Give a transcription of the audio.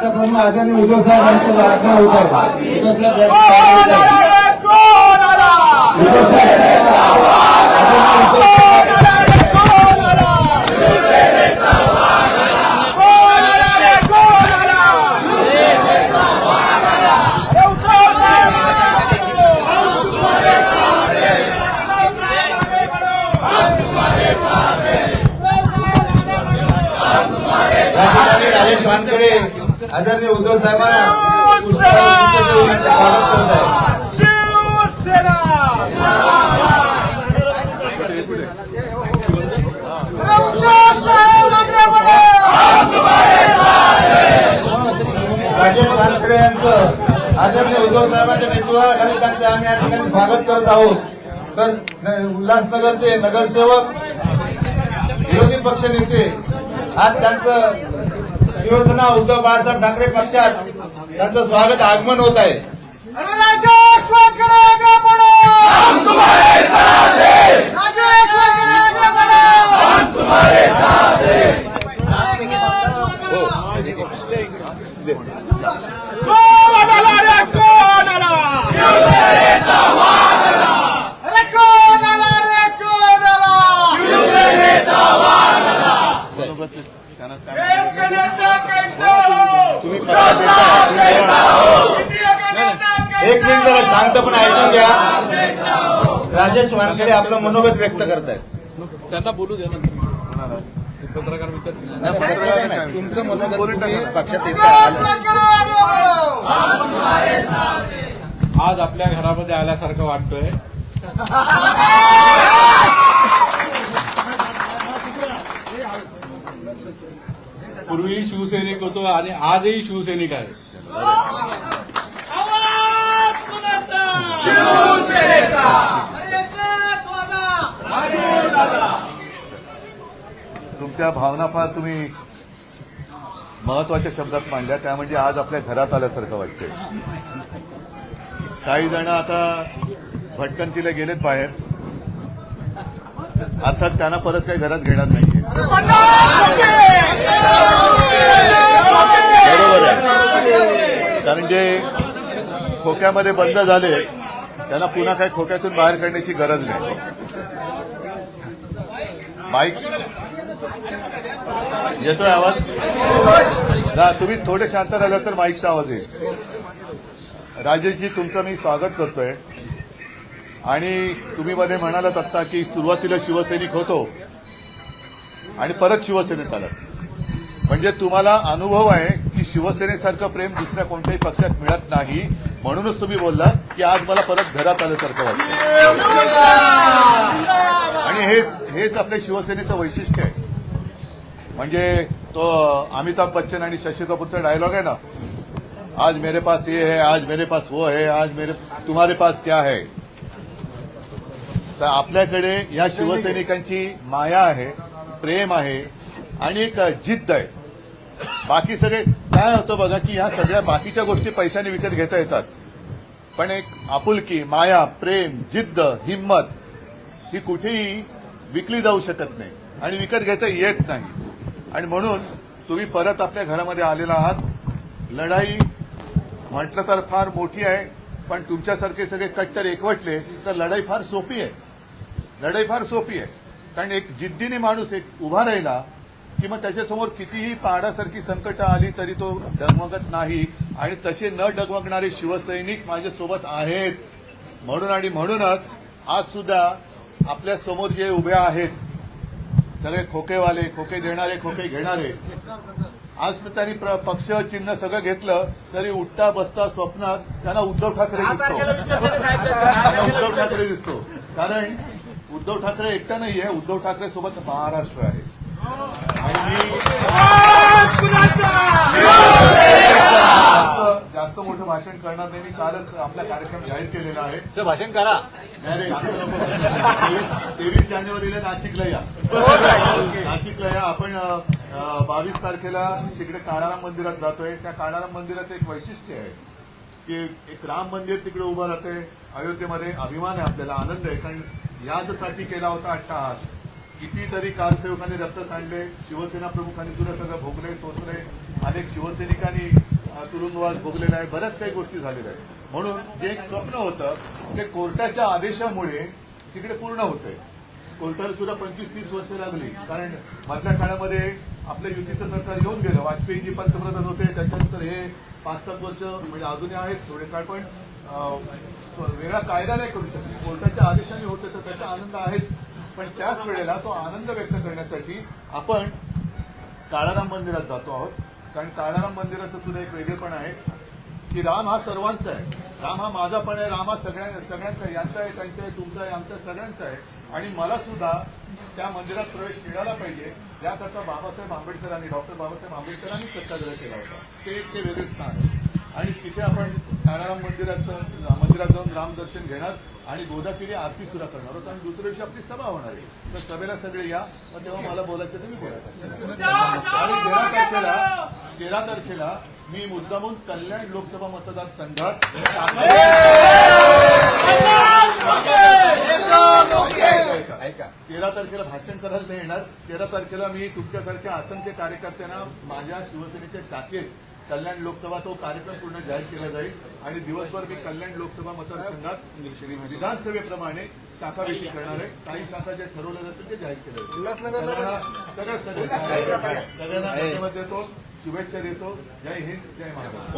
पक्षप्रमुख आदरणीय उद्धव साहेबांचं आगमन होत आहे उद्धव साहेब आदरणीय उद्धव कोण आला रे कोण आला कोण आला रे कोण आला अरे उद्धव साहेब हम तुम्हारे साथ हैं हम साहेब आगे बढ़ो हम तुम्हारे साथ हैं राज्यपाल राजेश वानखेडे आदरणीय उद्धव साहेबांना स्वागत करत आहे राजेश यांचं आदरणीय उद्धव साहेबांच्या नेतृत्वाखाली त्यांचे आम्ही या ठिकाणी स्वागत करत आहोत. तर उल्हासनगरचे नगरसेवक विरोधी पक्ष नेते आज त्यांचं शिवसेना उद्धव बाळासाहेब ठाकरे पक्षात त्यांचं स्वागत आगमन होत आहे राजेश वाकरे आगे बढ़ो हम तुम्हारे साथ हैं राजेश वाकरे आगे बढ़ो हम तुम्हारे साथ हैं कोण आला रे कोण आला शिवसेनेचा वाघ आला अरे कोण आला रे कोण आला शिवसेनेचा वाघ आला देश का नेता कैसा हो उद्धव साहब कैसा हो इंडिया का नेता कैसा एक मिनिट जरा शांतपणे ऐकून घ्या. राजेश वानखेडे आपलं मनोगत व्यक्त करतायत. त्यांना बोलू द्या पत्रकार तुमचं मनोगत पक्षात येता. आज आपल्या घरामध्ये आल्यासारखं वाटतोय. पूर्वी शिवसैनिक होतो आणि आजही शिवसैनिक आहे. तुमच्या भावना फार तुम्ही महत्त्वाच्या शब्दात मांडल्या. त्या म्हणजे आज आपल्या घरात आल्यासारखं वाटतंय. काही जण आता भटकंतीला गेलेत बाहेर. अर्थात त्यांना परत काही घरात घेणार नाहीये. बरोबर आहे. कारण जे खोक्यामध्ये बंद झाले त्यांना पुन्हा काही खोक्यातून बाहेर काढण्याची गरज नाही. माईक येतोय आवाज? ना तुम्ही थोडे शांत राहिला तर माईकचा आवाज येईल. राजेशजी तुमचं मी स्वागत करतोय. आणि तुम्ही मध्ये म्हणालात आत्ता की सुरुवातीला शिवसैनिक होतो आणि परत शिवसेनेत आलात. म्हणजे तुम्हाला अनुभव आहे की शिवसेनेसारखं प्रेम दुसऱ्या कोणत्याही पक्षात मिळत नाही. म्हणूनच तुम्ही बोलला की आज मला परत घरात आल्यासारखं वाटतं आणि हेच हेच आपल्या शिवसेनेचं वैशिष्ट्य आहे. म्हणजे तो अमिताभ बच्चन आणि शशी कपूरचा डायलॉग आहे ना? आज मेरे पास ये है आज मेरे पास वो है आज मेरे तुम्हारे पास क्या है? तर आपल्याकडे या शिवसैनिकांची माया आहे प्रेम आहे आणि एक जिद्द आहे. बाकी सगळे काय होतं बघा की ह्या सगळ्या बाकीच्या गोष्टी पैशाने विकत घेता येतात. पण एक आपुलकी माया प्रेम जिद्द हिंमत ही कुठेही विकली जाऊ शकत नाही आणि विकत घेता येत नाही. आणि म्हणून तुम्ही परत आपल्या घरामध्ये आलेला आहात. लढाई म्हटलं तर फार मोठी आहे पण तुमच्यासारखे सगळे कट्टर एकवटले तर लढाई फार सोपी आहे. लढाई फार सोपी आहे. कारण एक जिद्दीने माणूस एक उभा राहिला की मग त्याच्यासमोर कितीही पहाडासारखी संकट आली तरी तो डगमगत नाही आणि तसे न डगमगणारे शिवसैनिक माझ्यासोबत आहेत. म्हणून आणि म्हणूनच आज सुद्धा आपल्यासमोर जे उभे आहेत सगळे खोकेवाले खोके देणारे खोके घेणारे. आज तर त्यांनी पक्ष चिन्ह सगळं घेतलं तरी उठता बसता स्वप्नात त्यांना उद्धव ठाकरे दिसतो. त्यांना उद्धव ठाकरे दिसतो. कारण उद्धव ठाकरे एकटा नाहीये उद्धव ठाकरे सोबत महाराष्ट्र आहे. आणि जास्त मोठं भाषण करणार नाही. मी कालच आपला कार्यक्रम जाहीर केलेला आहे. भाषण करा. तेवीस जानेवारीला नाशिकला या. नाशिकला या. आपण बावीस तारखेला तिकडे काळाराम मंदिरात जातोय. त्या काळाराम मंदिराचं एक वैशिष्ट्य आहे की एक राम मंदिर तिकडे उभं राहते अयोध्येमध्ये अभिमान आहे आपल्याला आनंद आहे. कारण यादसाठी केला होता अट्टहास कितीतरी कारसेवकांनी रक्त सांडले. शिवसेना प्रमुखांनी सुद्धा सगळं भोगले सोचले अनेक शिवसैनिकांनी तुरुंगवास भोगलेला आहे बऱ्याच काही गोष्टी झालेल्या आहेत. म्हणून जे एक स्वप्न होतं ते कोर्टाच्या आदेशामुळे तिकडे पूर्ण होतंय. कोर्टाला सुद्धा पंचवीस तीस वर्ष लागली. कारण मधल्या काळामध्ये आपल्या युतीचं सरकार येऊन गेलं. वाजपेयीजी पंतप्रधान होते त्याच्यानंतर हे पाच सात वर्ष म्हणजे अजूनही आहेच थोडे काळ पण वेगळा कायदा नाही करू शकत. कोर्टाच्या आदेशाने होते तर त्याचा आनंद आहेच. पण त्याच वेळेला तो आनंद व्यक्त करण्यासाठी आपण काळाराम मंदिरात जातो आहोत. कारण काळाराम मंदिराचं सुद्धा एक वेगळेपण आहे की राम हा सर्वांचा आहे. राम हा माझा पण आहे राम हा सगळ्या सगळ्यांचा आहे. यांचा आहे त्यांचा आहे तुमचा आहे आमचा सगळ्यांचा आहे. आणि मला सुद्धा त्या मंदिरात प्रवेश मिळाला पाहिजे याकरता बाबासाहेब आंबेडकरांनी डॉक्टर बाबासाहेब आंबेडकरांनी सत्याग्रह केला होता. ते ते वेगळे स्थान आहे. आणि तिथे आपण काळाराम मंदिराचं मंदिरात जाऊन रामदर्शन घेणार आणि गोदाकिरी आरती सुद्धा करणार आहोत. आणि दुसऱ्या दिवशी आपली सभा होणार आहे. तर सभेला सगळे या मग तेव्हा मला बोलायचं तर मी बोलत. आणि तारखेला तेरा तारखेला मी मुद्दामून कल्याण लोकसभा मतदारसंघात तेरा तारखेला भाषण करायला नाही येणार तेरा तारखेला मी तुमच्यासारख्या असंख्य कार्यकर्त्यांना माझ्या शिवसेनेच्या शाखेत कल्याण लोकसभा तो कार्यक्रम पूर्ण जाहीर केला जाईल आणि दिवसभर मी कल्याण लोकसभा मतदारसंघात विधानसभेप्रमाणे शाखा विधी करणार आहे. काही शाखा जे ठरवलं जातं ते जाहीर केलं जाईल उल्हासनगरला सगळ्यांना- सगळं सगळं सगळ्यांना धन्यवाद देतो शुभेच्छा देतो. जय हिंद जय महाराष्ट्र.